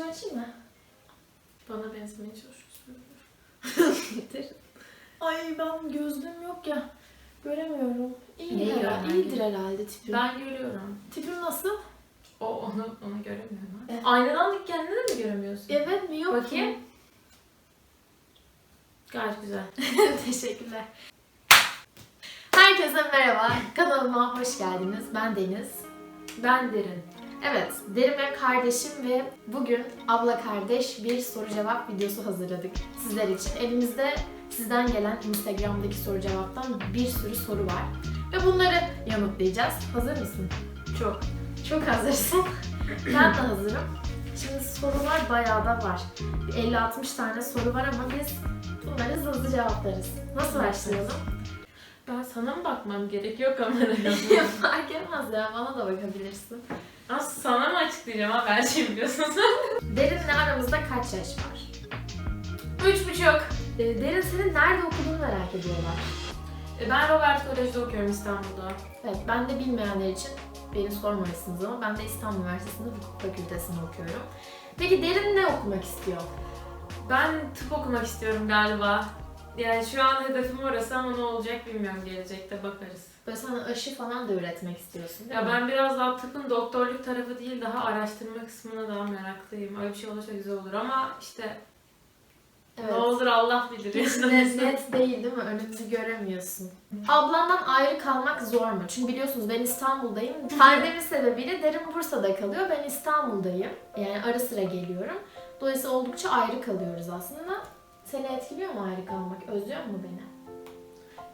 açayım mı? Bana benzemeye çalışıyorsun. Ay ben gözlüğüm yok ya. Göremiyorum. İyi Neyi herhalde. görmen İyidir herhalde tipim. Ben görüyorum. Tipim nasıl? O onu onu göremiyorum. Evet. Aynadan dik kendini de mi göremiyorsun? Evet mi yok Bakayım. mu? Gayet güzel. Teşekkürler. Herkese merhaba. Kanalıma hoş geldiniz. Ben Deniz. Ben derin. Evet, Derin benim kardeşim ve bugün abla kardeş bir soru cevap videosu hazırladık sizler için. Elimizde sizden gelen Instagram'daki soru cevaptan bir sürü soru var. Ve bunları yanıtlayacağız. Hazır mısın? Çok. Çok hazırsın. ben de hazırım. Şimdi sorular bayağı da var. Bir 50-60 tane soru var ama biz bunları hızlı hızlı cevaplarız. Nasıl başlayalım? Ben sana mı bakmam gerekiyor kameraya? Fark etmez ya bana da bakabilirsin. Aslında sana mı açıklayacağım abi her şeyi biliyorsun Derin'le aramızda kaç yaş var? Üç buçuk. Ee, Derin senin nerede okuduğunu merak ediyorlar. E, Ben Robert Kolej'de okuyorum İstanbul'da. Evet ben de bilmeyenler için beni sormalısınız ama ben de İstanbul Üniversitesi'nde hukuk fakültesinde okuyorum. Peki Derin ne okumak istiyor? Ben tıp okumak istiyorum galiba. Yani şu an hedefim orası ama ne olacak bilmiyorum gelecekte bakarız. Böyle sen aşı falan da üretmek istiyorsun değil Ya mi? ben biraz daha tıpın doktorluk tarafı değil daha araştırma kısmına daha meraklıyım. Öyle bir şey olursa güzel olur ama işte Evet. ne olur Allah bilir. Hiç net, net değil değil mi? Önünü göremiyorsun. Ablandan ayrı kalmak zor mu? Çünkü biliyorsunuz ben İstanbul'dayım. Pandemi sebebiyle Derin Bursa'da kalıyor. Ben İstanbul'dayım. Yani ara sıra geliyorum. Dolayısıyla oldukça ayrı kalıyoruz aslında. Seni etkiliyor mu ayrı kalmak? Özlüyor mu beni?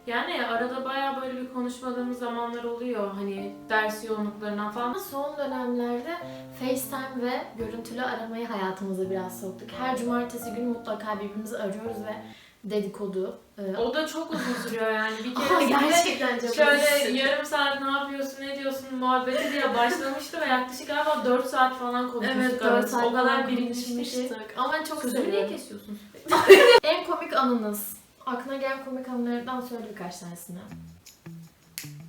Yani arada bayağı böyle bir konuşmadığımız zamanlar oluyor. Hani ders yoğunluklarından falan. Son dönemlerde FaceTime ve görüntülü aramayı hayatımıza biraz soktuk. Her cumartesi günü mutlaka birbirimizi arıyoruz ve dedikodu. Ee, O da çok uzun sürüyor yani. Bir kere gerçekten çok şöyle yarım saat ne yapıyorsun, ne diyorsun muhabbeti diye başlamıştı ve yaklaşık galiba 4 saat falan konuşmuştuk. Evet 4 aramızda. saat O kadar konuşmuştuk. Ama çok Sözümü niye seviyorum. kesiyorsun? En komik anınız. Aklına gelen komik anılardan söyle birkaç tanesini.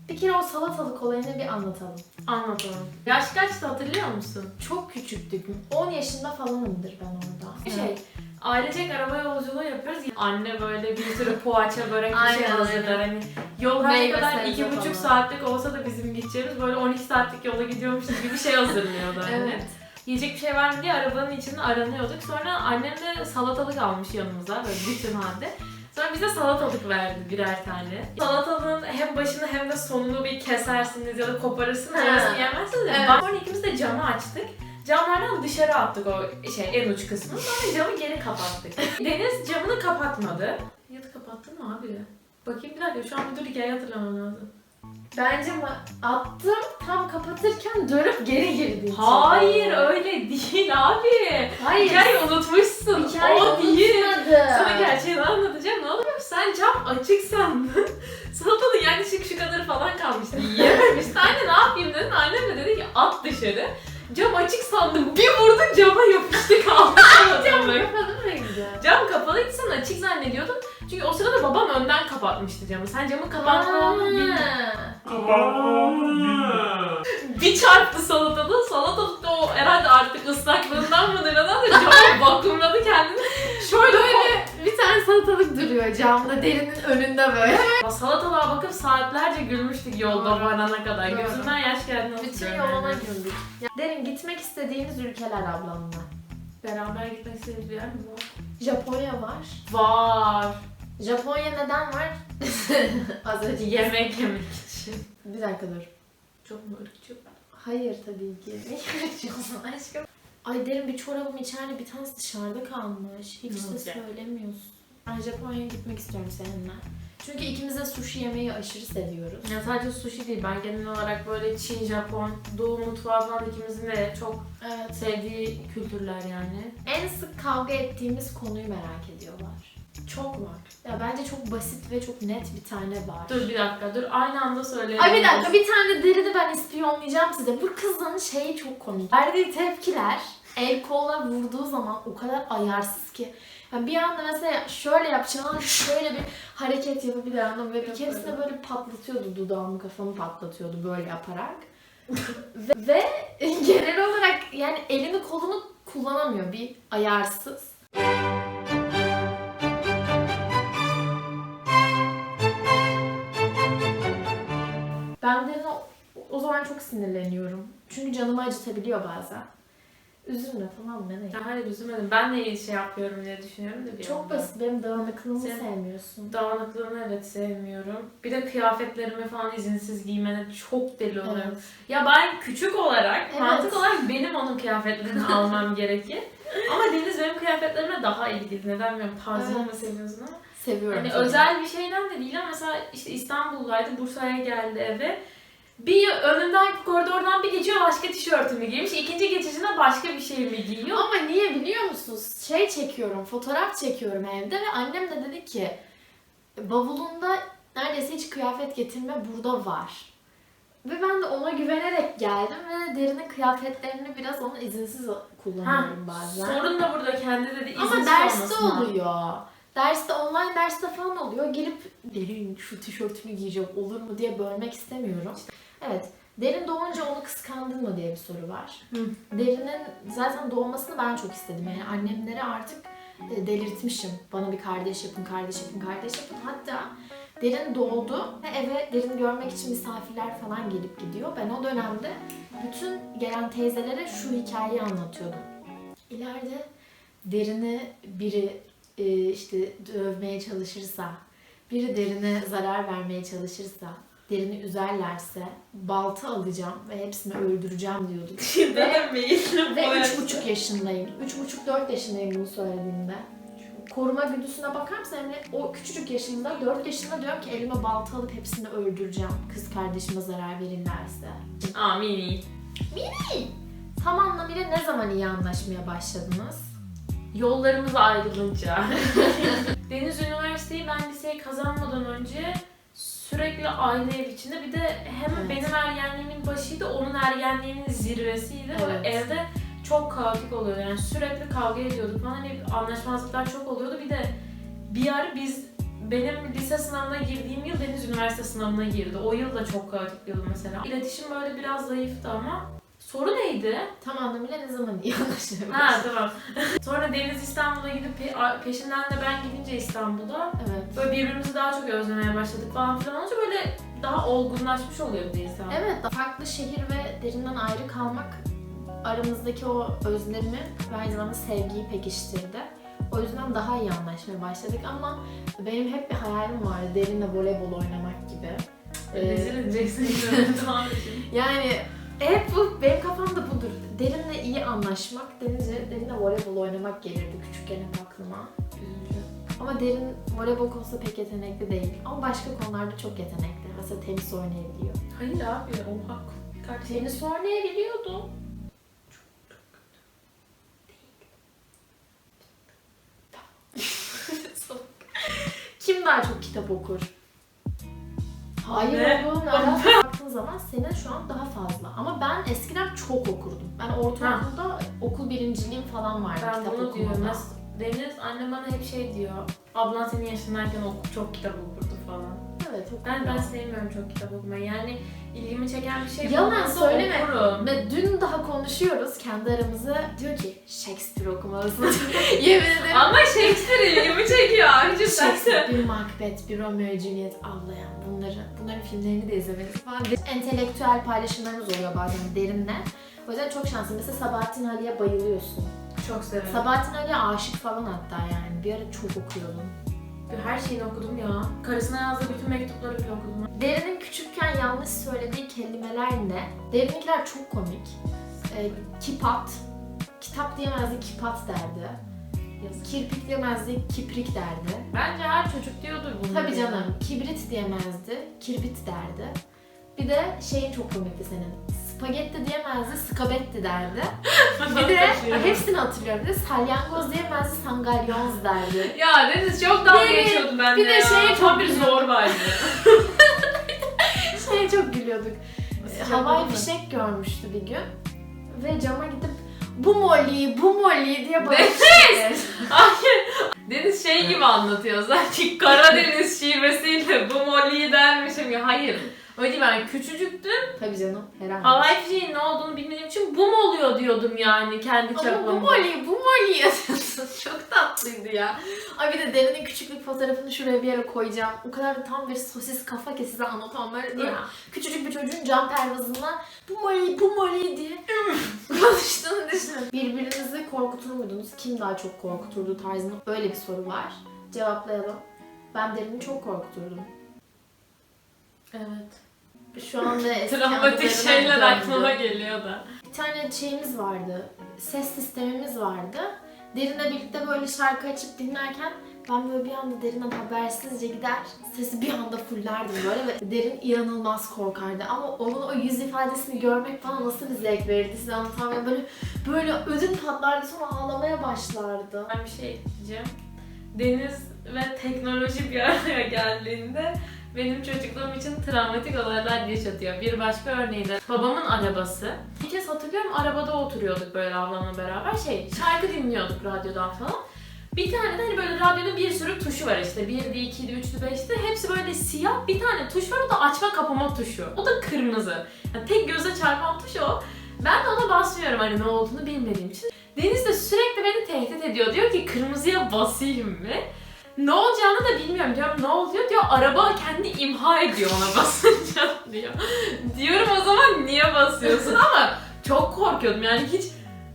Bir kere o salatalık olayını bir anlatalım. Anlatalım. Yaş kaçtı hatırlıyor musun? Çok küçüktük. 10 yaşında falanımdır ben orada. Bir şey, ailecek araba yolculuğu yapıyoruz. Anne böyle bir sürü poğaça, börek bir şey Aynen, hazırlar. Hani yol her ne Meyve, kadar sebze iki buçuk falan. saatlik olsa da bizim gideceğimiz böyle 12 saatlik yola gidiyormuşuz gibi bir şey hazırlıyordu anne. Evet. Yiyecek bir şey var mı diye arabanın içinde aranıyorduk. Sonra annem de salatalık almış yanımıza böyle bütün halde. Sonra bize salatalık verdi birer tane. Salatalığın hem başını hem de sonunu bir kesersiniz ya da koparırsınız. Ha. Orasını yemezsiniz ya. Evet. Sonra ikimiz de camı açtık. Camlardan dışarı attık o şey en uç kısmını. Sonra camı geri kapattık. Deniz camını kapatmadı. Ya da kapattın mı abi? Bakayım bir dakika şu an bir dur hikaye hatırlamam lazım. Bence ma- attım tam kapatırken dönüp geri girdi. Hayır öyle değil abi. Hayır. Hikayeyi unutmuşsun. Hikayeyi o değil. unutmadım. Sana gerçeğini anlatacağım. Ne oluyor? Sen cam açık sandın. Salatanın yaklaşık şu kadarı falan kalmıştı. Yiyememişti. Anne ne yapayım dedin. Annem de dedi ki at dışarı. Cam açık sandım. Bir vurdun cama yapıştı kaldı. Cam kapalı mıydı? Cam kapalıydı sen açık zannediyordun. Çünkü o sırada babam önden kapatmıştı camı. Sen camın olduğunu Bir çarptı salatalığı. Salatalık da o herhalde artık ıslaklığından mı neden de camı vakumladı kendini. Şöyle Böyle bir tane salatalık duruyor camda derinin önünde böyle. Salatalığa bakıp saatlerce gülmüştük yolda Doğru. varana kadar. Doğru. Gözümden yaş geldi Bütün hatırlıyorum yoluna yani. güldük. Ya, derin gitmek istediğiniz ülkeler ablamla. Beraber gitmek istediğiniz bir yer mi var? Japonya var. Var. Japonya neden var? Az önce Yemek yemek için. Bir dakika dur. Çok mu ırkçı? Hayır tabii ki. Ne yapıyorsun aşkım? Ay derin bir çorabım içeride bir tanesi dışarıda kalmış. Hiç de olacak? söylemiyorsun. Ben Japonya'ya gitmek istiyorum seninle. Çünkü ikimiz de sushi yemeyi aşırı seviyoruz. Ya sadece sushi değil ben genel olarak böyle Çin, Japon, Doğu mutfağı falan ikimizin de çok Evet. sevdiği kültürler yani. En sık kavga ettiğimiz konuyu merak ediyorlar. Çok var. Ya bence çok basit ve çok net bir tane var. Dur bir dakika dur aynı anda söyleyelim. Ay bir dakika bir tane derini ben ispiyonlayacağım size. Bu kızın şeyi çok komik. Verdiği tepkiler el kolla vurduğu zaman o kadar ayarsız ki. Yani bir anda mesela şöyle yapacağım şöyle bir hareket yapabilir anladın mı? ve bir keresinde böyle patlatıyordu dudağımı kafamı patlatıyordu böyle yaparak. ve, ve genel olarak yani elini kolunu kullanamıyor. Bir ayarsız. Ben derine o, o zaman çok sinirleniyorum. Çünkü canımı acıtabiliyor bazen. Üzülme tamam mı? Ne? Ya hayır üzülmedim. Ben de iyi şey yapıyorum diye düşünüyorum da bir Çok yandan. basit. Benim dağınıklığımı Sen- sevmiyorsun. Dağınıklığını evet sevmiyorum. Bir de kıyafetlerimi falan izinsiz giymene çok deli oluyorum. Evet. Ya ben küçük olarak, Evet. mantık olarak benim onun kıyafetlerini almam gerekir. Ama Deniz benim kıyafetlerime daha ilgili. Neden bilmiyorum. Tarzımı mı seviyorsun ama. Seviyorum. Hani tabii. özel bir şeyden de değil ama mesela işte İstanbul'daydı, Bursa'ya geldi eve. Bir önünden koridordan bir geçiyor başka tişörtümü giymiş. ikinci geçişinde başka bir şey mi giyiyor? Ama niye biliyor musunuz? Şey çekiyorum, fotoğraf çekiyorum evde ve annem de dedi ki bavulunda neredeyse hiç kıyafet getirme burada var. Ve ben de ona güvenerek geldim ve derinin kıyafetlerini biraz onun izinsiz kullanıyorum bazen. Sorun da burada kendi dedi Ama izinsiz derste olmasına. oluyor. Derste online derste falan oluyor. Gelip derin şu tişörtünü giyecek olur mu diye bölmek istemiyorum. Evet. Derin doğunca onu kıskandın mı diye bir soru var. Hı. Derinin zaten doğmasını ben çok istedim. Yani annemleri artık e, delirtmişim. Bana bir kardeş yapın, kardeş yapın, kardeş yapın. Hatta Derin doğdu ve eve Derin görmek için misafirler falan gelip gidiyor. Ben o dönemde bütün gelen teyzelere şu hikayeyi anlatıyordum. İleride Derini biri e, işte dövmeye çalışırsa, biri derine zarar vermeye çalışırsa, derini üzerlerse balta alacağım ve hepsini öldüreceğim diyordum. Denemeyin. Ve üç buçuk yaşındayım. Üç buçuk dört yaşındayım bunu söylediğimde. Koruma güdüsüne bakar mısın? Yani o küçücük yaşında, 4 yaşında diyorum ki elime balta alıp hepsini öldüreceğim. Kız kardeşime zarar verirlerse. Amin. Tam anlamıyla ne zaman iyi anlaşmaya başladınız? Yollarımız ayrılınca. Deniz Üniversiteyi ben liseyi kazanmadan önce sürekli aynı ev içinde bir de hem Evet. benim ergenliğimin başıydı onun ergenliğinin zirvesiydi. Evet. Ve evde çok kaotik oluyordu yani sürekli kavga ediyorduk falan hani anlaşmazlıklar çok oluyordu. Bir de bir ara biz benim lise sınavına girdiğim yıl Deniz Üniversite sınavına girdi. O yıl da çok kaotik bir mesela. İletişim böyle biraz zayıftı ama soru neydi? Tam anlamıyla ne zaman iyi anlaşmaya Ha tamam. Sonra Deniz İstanbul'a gidip pe- peşinden de ben gidince İstanbul'a Evet. böyle birbirimizi daha çok özlemeye başladık falan filan olunca böyle daha olgunlaşmış oluyordu insan. Evet, farklı şehir ve derinden ayrı kalmak aramızdaki o özlemi ve aynı zamanda sevgiyi pekiştirdi. O yüzden daha iyi anlaşmaya başladık ama benim hep bir hayalim vardı derinle voleybol oynamak gibi. Ee, Rezil edeceksin. tamam şimdi. yani hep bu benim kafamda budur. Derinle iyi anlaşmak denince derinle voleybol oynamak gelirdi küçükken hep aklıma. Üzücü. Ama derin voleybol konusunda pek yetenekli değil. Ama başka konularda çok yetenekli. Mesela tenis oynayabiliyor. Hayır abi oha. Kardeşim. Tenis oynayabiliyordu. Kim daha çok kitap okur? Hayır Ne? oğlum baktığın zaman senin şu an daha fazla. Ama ben eskiden çok okurdum. Ben ortaokulda okul birinciliğim falan vardı Ben kitap diyorum. okumada. Deniz annem bana hep şey diyor. Ablan senin yaşındayken çok kitap okurdu. Evet Ben ben sevmiyorum çok kitap okumayı. Yani ilgimi çeken bir şey Yalan olmasa söyleme. okurum. Ve dün daha konuşuyoruz kendi aramızda. Diyor ki Shakespeare okumalısın. Yemin ederim. Ama Shakespeare ilgimi çekiyor abicim Shakespeare, bir Macbeth, bir Romeo Juliet ağlayan bunları, bunların filmlerini de izlemeliyiz falan. Entelektüel paylaşımlarımız oluyor bazen derinle. O yüzden çok şanslı. Mesela Sabahattin Ali'ye bayılıyorsun. Çok severim. Sabahattin Ali'ye aşık falan hatta yani. Bir ara çok okuyordum. Her şeyini okudum ya. Karısına yazdığı bütün mektupları bile okudum. Derin'in küçükken yanlış söylediği kelimeler ne? Derin'inkiler çok komik. Ee, kipat. Kitap diyemezdi, kipat derdi. Kirpik diyemezdi, kiprik derdi. Bence her çocuk diyordur bunu. Tabii canım. Kibrit diyemezdi. Kirbit derdi. Bir de şeyin çok komikti senin. Spagetti diyemezdi. Skabetti derdi. Bir de hepsini hatırlıyorum. Bir de salyangoz diyemezdi. Sangalyoz derdi. Ya Deniz çok dalga Bir- geçiyordu bende bir de ya. şeye Tam çok bir gülüyorum. zorbaydı. Şeye çok gülüyorduk. Sıcak Havai oldu. fişek görmüştü bir gün. Ve cama gidip bu Molly, bu Molly diye bağırmıştı. Deniz şey gibi anlatıyor sanki Karadeniz şivesiyle bu Molly'yi dermişim ya. Hayır. Öyle ben küçücüktüm. Tabii canım. Herhalde. Havai fişeğin ne olduğunu bilmediğim için bu mu oluyor diyordum yani kendi Ama bu çapımda. Molly, bu Molly yazıyorsun. Çok tatlıydı ya. Ay bir de Derin'in küçüklük fotoğrafını şuraya bir yere koyacağım. O kadar da tam bir sosis kafa ki size anlatamam. Böyle değil mi? Ya. Küçücük bir çocuğun cam pervazında bu Molly, bu Molly diye konuştuğunu düşünün. Birbirinizi korkutur muydunuz? Kim daha çok korkuturdu tarzında öyle bir soru var. Cevaplayalım. Ben Derin'i çok korkuturdum. Evet. Şu anda eski Travmatik şeyler döndü. aklıma geliyor da. Bir tane şeyimiz vardı. Ses sistemimiz vardı. Derin'le birlikte böyle şarkı açıp dinlerken ben böyle bir anda Derin'den habersizce gider, sesi bir anda fullerdim böyle ve Derin inanılmaz korkardı. Ama onun o yüz ifadesini görmek bana nasıl bir zevk verirdi size anlatamıyorum. Böyle böyle ödüm patlardı sonra ağlamaya başlardı. Ben bir şey diyeceğim. Deniz ve teknoloji bir araya geldiğinde benim çocukluğum için travmatik olaylar yaşatıyor. Bir başka örneği de babamın arabası. Bir kez hatırlıyorum arabada oturuyorduk böyle ablamla beraber şey şarkı dinliyorduk radyodan falan. Bir tane de hani böyle radyonun bir sürü tuşu var işte. 1'di, 2'di, 3'tü, 5'ti. Hepsi böyle siyah. Bir tane tuş var o da açma kapama tuşu. O da kırmızı. Yani tek göze çarpan tuş o. Ben de ona basmıyorum hani ne olduğunu bilmediğim için. Deniz de sürekli beni tehdit ediyor. Diyor ki kırmızıya basayım mı? Ne olacağını da bilmiyorum. Diyorum ne oluyor? Diyor araba kendi imha ediyor ona basınca diyor. Diyorum o zaman niye basıyorsun ama çok korkuyordum yani hiç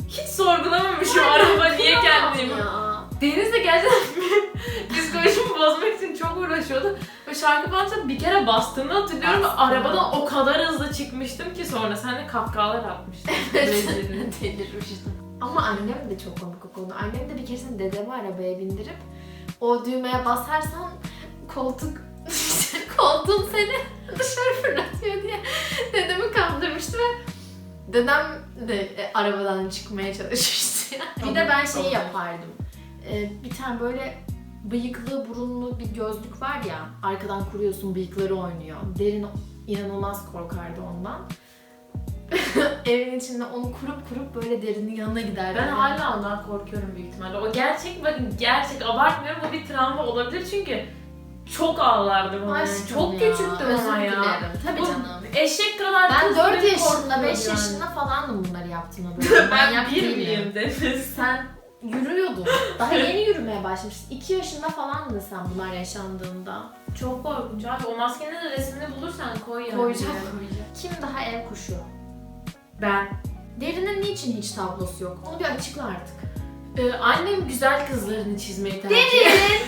hiç sorgulamamışım araba niye kendi imha ya. Deniz de gerçekten psikolojimi bozmak için çok uğraşıyordu. Ve şarkı falan bir kere bastığını hatırlıyorum ve arabadan o kadar hızlı çıkmıştım ki sonra sen de kahkahalar atmıştın. Delirmiştim. Ama annem de çok komik o konuda. Annem de bir keresinde dedemi arabaya bindirip o düğmeye basarsan koltuk koltuğun seni dışarı fırlatıyor diye dedemi kandırmıştı ve dedem de e, arabadan çıkmaya çalışmıştı. bir de ben şeyi yapardım. Ee, bir tane böyle bıyıklı burunlu bir gözlük var ya arkadan kuruyorsun bıyıkları oynuyor. Derin inanılmaz korkardı ondan. Evin içinde onu kurup kurup böyle derinin yanına giderdi. Ben hala ondan korkuyorum büyük ihtimalle. O gerçek bakın gerçek abartmıyorum bu bir travma olabilir çünkü çok ağlardım ona. yani. Aşkım Çok ya, küçüktüm özür ama ya. dilerim. Tabii Bu canım. Eşek kadar Ben kız 4 beni yaşında, korkutuyor 5 yani. yaşında falandım bunları yaptığımda böyle. Ben bir miyim Deniz? Sen yürüyordun. Daha yeni yürümeye başlamıştın. 2 yaşında falandın sen bunlar yaşandığında. Çok korkunç abi. O maskenin de resmini bulursan koy yani. Koyacağım, koyacağım. Kim daha ev kuşu? Ben. Derinin niçin hiç tablosu yok? Onu bir açıkla artık. Ee, annem güzel kızlarını çizmeyi tercih. Derin!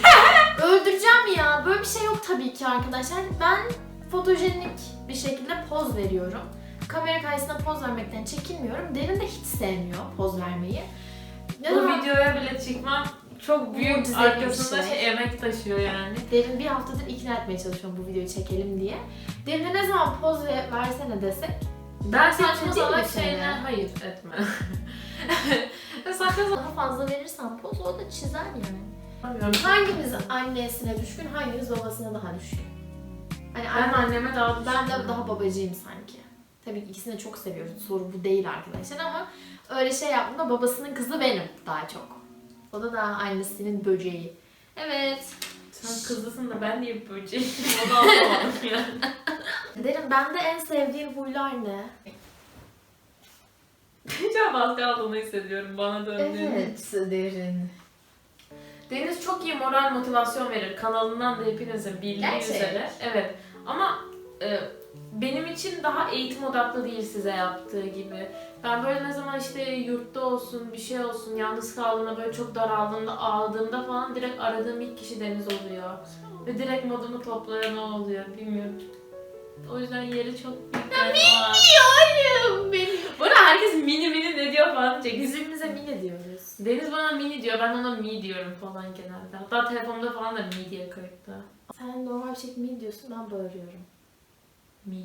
Öldüreceğim ya. Böyle bir şey yok tabii ki arkadaşlar. Ben fotojenik bir şekilde poz veriyorum. Kamera karşısında poz vermekten çekinmiyorum. Derin de hiç sevmiyor poz vermeyi. Ne Bu zaman videoya bile çıkmam çok büyük Mucizevi bir arkasında şey. şey emek taşıyor yani. Derin bir haftadır ikna etmeye çalışıyorum bu videoyu çekelim diye. Derin'e ne zaman poz ve- versene desek Ben saçma salak şeyler hayır etme. saçma daha fazla verirsen poz o da çizer yani. salak. Hangimiz annesine düşkün, hangimiz babasına daha düşkün? Hani Ben anne- anneme daha Ben de daha babacıyım sanki. Tabii ki ikisini de çok seviyoruz. Soru bu değil arkadaşlar ama öyle şey yaptığımda babasının kızı benim daha çok. O da daha annesinin böceği. Evet. Sen kızlısın da ben niye böceğim onu anlamadım yani. Derin bende en sevdiğin huylar ne? Çok baskı aldığını hissediyorum bana döndüğünde. Derin. Deniz çok iyi moral motivasyon verir. Kanalından da hepinizin bildiği Gerçek. üzere. Evet. Ama e, benim için daha eğitim odaklı değil size yaptığı gibi. Ben böyle ne zaman işte yurtta olsun, bir şey olsun, yalnız kaldığımda böyle çok daraldığımda, ağladığımda falan direkt aradığım ilk kişi Deniz oluyor. Ve direkt modumu toplayan o oluyor. Bilmiyorum. O yüzden yeri çok büyük. Yani Yayım benim. Bu arada herkes mini mini ne diyor falan diyecek. Birbirimize mini diyoruz. Deniz bana mini diyor, ben ona mi diyorum falan genelde. Hatta telefonumda falan da mi diye kayıtta. Sen normal bir şekilde mini diyorsun ben bağırıyorum. Mi.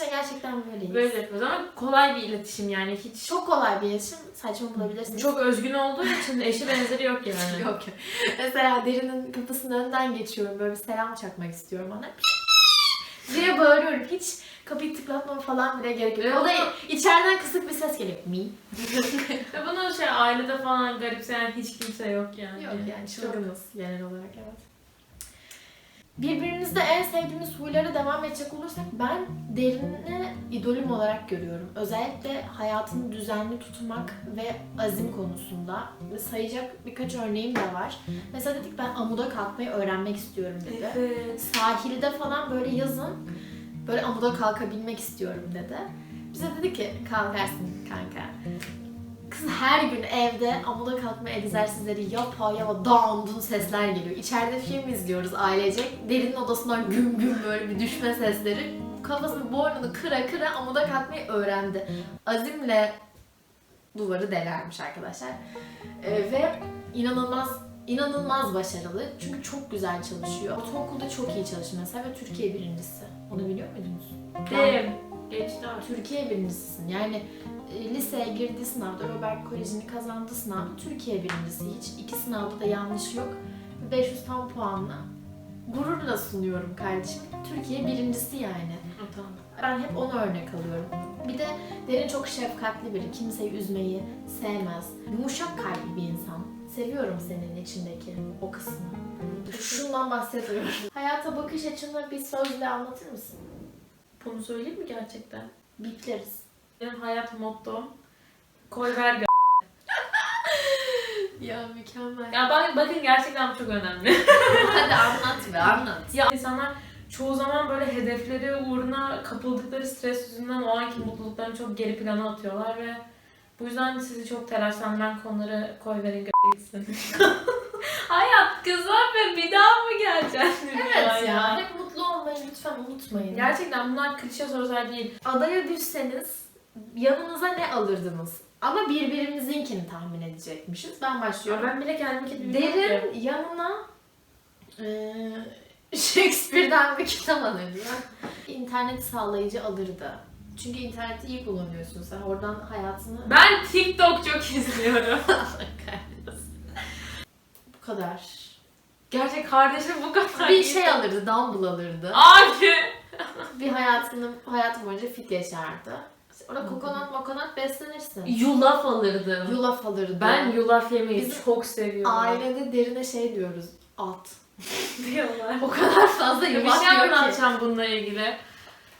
İçinde gerçekten böyleyiz. Böyle yapıyoruz ama kolay bir iletişim yani hiç Çok kolay bir iletişim. Saçma bulabilirsiniz. çok özgün olduğu için eşi benzeri yok yani. Yok. Mesela derinin kapısının önünden geçiyorum. Böyle bir selam çakmak istiyorum ona. diye bağırıyorum. Hiç kapıyı tıklatmam falan bile gerek yok. O da içeriden kısık bir ses geliyor. Mi? Bunu şey ailede falan garipseyen hiç kimse yok yani. Yok yani çılgınız genel olarak evet. Birbirinizde en sevdiğiniz huylara devam edecek olursak ben Derin'i idolüm olarak görüyorum. Özellikle hayatını düzenli tutmak ve azim konusunda. Sayacak birkaç örneğim de var. Mesela dedik ben amuda kalkmayı öğrenmek istiyorum dedi. Evet. Sahilde falan böyle yazın böyle amuda kalkabilmek istiyorum dedi. Bize dedi ki kalkarsın kanka. Kız her gün evde amuda kalkma egzersizleri yapa yapa dağındın sesler geliyor. İçeride film izliyoruz ailecek. Derinin odasından güm güm böyle bir düşme sesleri. Kafasını boynunu kıra kıra amuda kalkmayı öğrendi. Azimle duvarı delermiş arkadaşlar. Ee, ve inanılmaz inanılmaz başarılı. Çünkü çok güzel çalışıyor. Ortaokulda çok iyi çalışıyor mesela ve Türkiye birincisi. Onu biliyor muydunuz? Dem. Geçti artık. Türkiye birincisisin. Yani liseye girdiği sınavda Robert Koleji'ni kazandığı sınavda Türkiye birincisi. Hiç iki sınavda da yanlış yok. 500 tam puanla. Gururla sunuyorum kardeşim. Türkiye birincisi yani. Tamam. Ben hep onu örnek alıyorum. Bir de Derin çok şefkatli biri. Kimseyi üzmeyi sevmez. Yumuşak kalpli bir insan. Seviyorum senin içindeki o kısmı. Şundan bahsediyorum. Hayata bakış açını bir sözle anlatır mısın? Bunu söyleyeyim mi gerçekten? Bipleriz. Benim hayat mottom koy ver gö- Ya mükemmel. Ya bak, bakın gerçekten bu çok önemli. Hadi anlat be anlat. ya insanlar çoğu zaman böyle hedefleri uğruna kapıldıkları stres yüzünden o anki mutluluklarını çok geri plana atıyorlar ve bu yüzden sizi çok telaşlandıran konuları koy verin gö- gitsin. Hayat kısa ve bir daha mı geleceksin? Evet ya. Hep mutlu olmayı lütfen unutmayın. Gerçekten bunlar klişe sözler değil. adaya düşseniz yanınıza ne alırdınız? Ama birbirimizinkini tahmin edecekmişiz. Ben başlıyorum. ben bile kendimi. Derin yanına eee Shakespeare'den bir kitap alırdı. İnternet sağlayıcı alırdı. Çünkü interneti iyi kullanıyorsun sen. Oradan hayatını... Ben TikTok çok izliyorum. Bu kadar. Gerçek kardeşim bu kadar Bir şey alırdı, Dumble alırdı. Abi. Bir hayatını, hayatı boyunca fit yaşardı. Orada kokonat mokonat beslenirsin. Yulaf alırdım. Yulaf alırdı. Ben yulaf yemeyi Bizim çok seviyorum. Ailede derine şey diyoruz. At. diyorlar. O kadar fazla bir yulaf şey yiyor ki. anlatacağım bununla ilgili.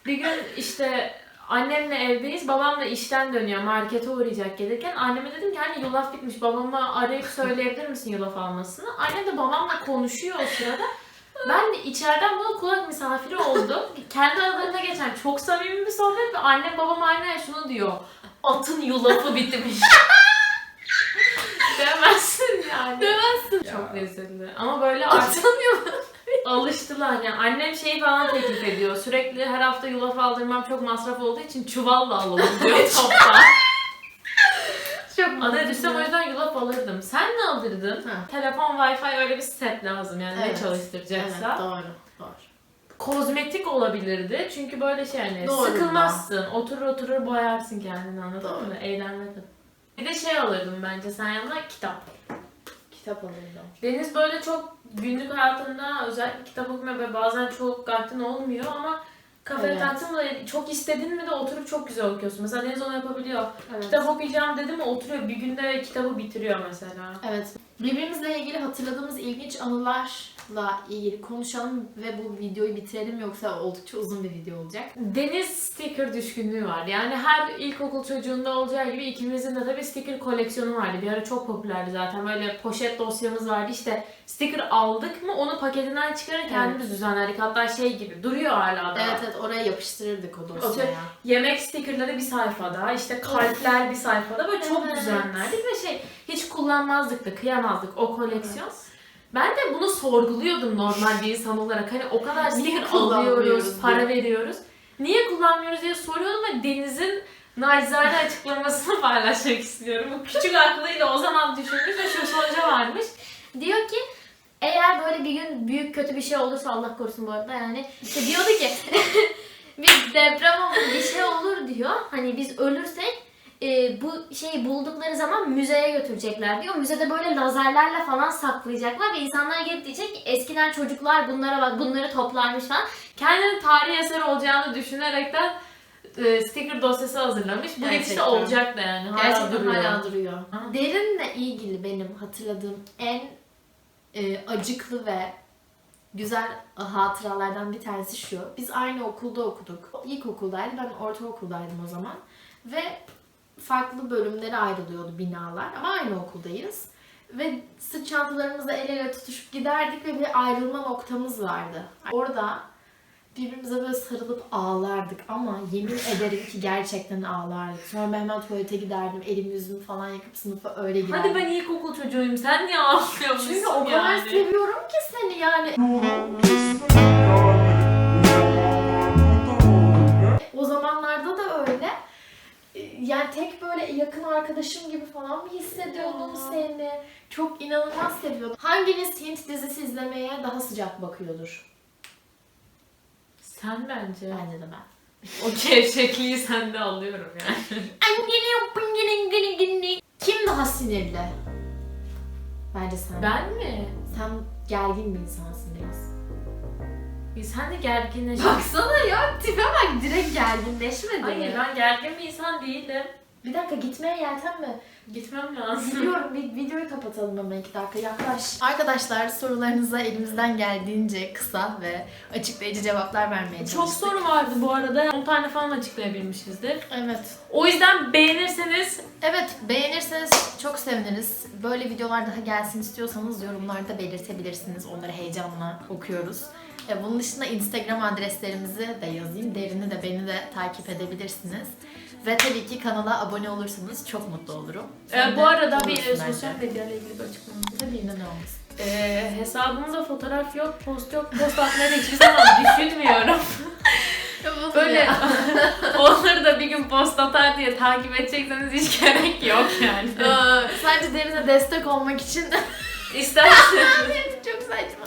Bir gün işte annemle evdeyiz. Babam da işten dönüyor. Markete uğrayacak gelirken. Anneme dedim ki hani yulaf bitmiş. Babama arayıp söyleyebilir misin yulaf almasını? Annem de babamla konuşuyor o sırada. Ben de içeriden bunun kulak misafiri oldum. Kendi aralarında geçen çok samimi bir sohbet ve annem babam aynen şunu diyor. Atın yulafı bitmiş. Demezsin yani. Demezsin. Çok lezzetli. Ama böyle artık alıştılar. Yani annem şey falan teklif ediyor. Sürekli her hafta yulaf aldırmam çok masraf olduğu için çuvalla alalım diyor toptan. Adaya düşsem o yüzden yulaf alırdım. Sen ne alırdın? Ha. Telefon, wifi öyle bir set lazım yani Evet. ne çalıştıracaksa. Evet, doğru. Doğru. Kozmetik olabilirdi. Çünkü böyle şey hani Doğru sıkılmazsın. Oturur oturur boyarsın kendini anladın Doğru. mı? Eğlenmedin. Bir de şey alırdım bence sen yanına kitap. Kitap alırdım. Deniz böyle çok günlük hayatında özellikle kitap okuma ve bazen çok vaktin olmuyor ama kafaya Evet. taktın mı çok istedin mi de oturup çok güzel okuyorsun. Mesela Deniz onu yapabiliyor. Evet. Kitap okuyacağım dedi mi oturuyor bir günde kitabı bitiriyor mesela. Evet. Birbirimizle ilgili hatırladığımız ilginç anılarla ilgili konuşalım ve bu videoyu bitirelim yoksa oldukça uzun bir video olacak. Deniz sticker düşkünlüğü var. Yani her ilkokul çocuğunda olacağı gibi ikimizin de tabii sticker koleksiyonu vardı. Bir ara çok popülerdi zaten. Böyle poşet dosyamız vardı. İşte sticker aldık mı onu paketinden çıkarır kendimiz düzenlerdik. Hatta şey gibi duruyor hala da. Evet evet oraya yapıştırırdık o dosyaya. Yemek stickerları bir sayfada, işte kalpler bir sayfada böyle çok Evet. düzenlerdik ve şey hiç kullanmazdık da kıyamazdık o koleksiyon. Ben de bunu sorguluyordum normal bir insan olarak. Hani o kadar kullanmıyoruz alıyoruz, para veriyoruz. Niye kullanmıyoruz diye soruyordum ve Deniz'in nacizane açıklamasını paylaşmak istiyorum. Bu küçük aklıyla o zaman düşünmüş ve şu sonuca varmış. Diyor ki eğer böyle bir gün büyük kötü bir şey olursa Allah korusun bu arada yani işte diyordu ki bir deprem olur bir şey olur diyor. Hani biz ölürsek e, bu şeyi buldukları zaman müzeye götürecekler diyor. Müzede böyle lazerlerle falan saklayacaklar ve insanlar gelip diyecek ki eskiden çocuklar bunlara bak bunları toplarmış falan. Kendinin tarihi eser olacağını düşünerekten e, sticker dosyası hazırlamış. Bu Gerçekten. işte olacak da yani. Hala Gerçekten duruyor. hala duruyor. Ha. Derinle ilgili benim hatırladığım en e, acıklı ve güzel hatıralardan bir tanesi şu. Biz aynı okulda okuduk. İlkokuldaydı, ben ortaokuldaydım o zaman. Ve farklı bölümlere ayrılıyordu binalar ama aynı okuldayız. Ve sırt çantalarımızla el ele tutuşup giderdik ve bir ayrılma noktamız vardı. Orada birbirimize böyle sarılıp ağlardık ama yemin ederim ki gerçekten ağlardık. Sonra ben hemen tuvalete giderdim, elimi yüzümü falan yakıp sınıfa öyle giderdim. Hadi ben ilkokul çocuğuyum. Sen niye ağlıyormuşsun Çünkü o kadar yani? seviyorum ki seni yani. Yani tek böyle yakın arkadaşım gibi falan mı hissediyordum Aa. seni? Çok inanılmaz seviyordum. Hanginiz Hint dizisi izlemeye daha sıcak bakıyordur? Sen bence. Bence de ben. O gevşekliği sende alıyorum yani. Kim daha sinirli? Bence sen. Ben mi? Sen gergin bir insansın biraz. Sen de gerginleş. Baksana ya tipe bak direkt gerginleşmedi. Hayır ben gergin bir insan değilim. Bir dakika gitmeye yelten mi? Gitmem lazım. Biliyorum bir videoyu kapatalım ama iki dakika yaklaş. Arkadaşlar sorularınıza elimizden geldiğince kısa ve açıklayıcı cevaplar vermeye çalıştık. Çok soru vardı bu arada. 10 tane falan açıklayabilmişizdir. Evet. O yüzden beğenirseniz Evet beğenirseniz çok seviniriz. Böyle videolar daha gelsin istiyorsanız yorumlarda belirtebilirsiniz. Onları heyecanla okuyoruz. E, Bunun dışında Instagram adreslerimizi de yazayım. Derini de beni de takip edebilirsiniz. Ve tabii ki kanala abone olursanız çok mutlu olurum. e, de bu arada bir sosyal medya ile ilgili bir açıklamam. Tabii neden olmasın. E, hesabımda fotoğraf yok, post yok. Post atmayı hiçbir zaman düşünmüyorum. Böyle onları da bir gün post atar diye takip edecekseniz hiç gerek yok yani. Ee, Sadece derine destek olmak için İsterseniz. çok saçma.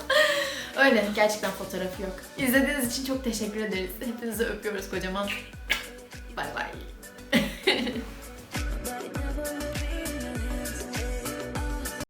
Öyle gerçekten fotoğrafı yok. İzlediğiniz için çok teşekkür ederiz. Hepinizi öpüyoruz kocaman. Bay bay.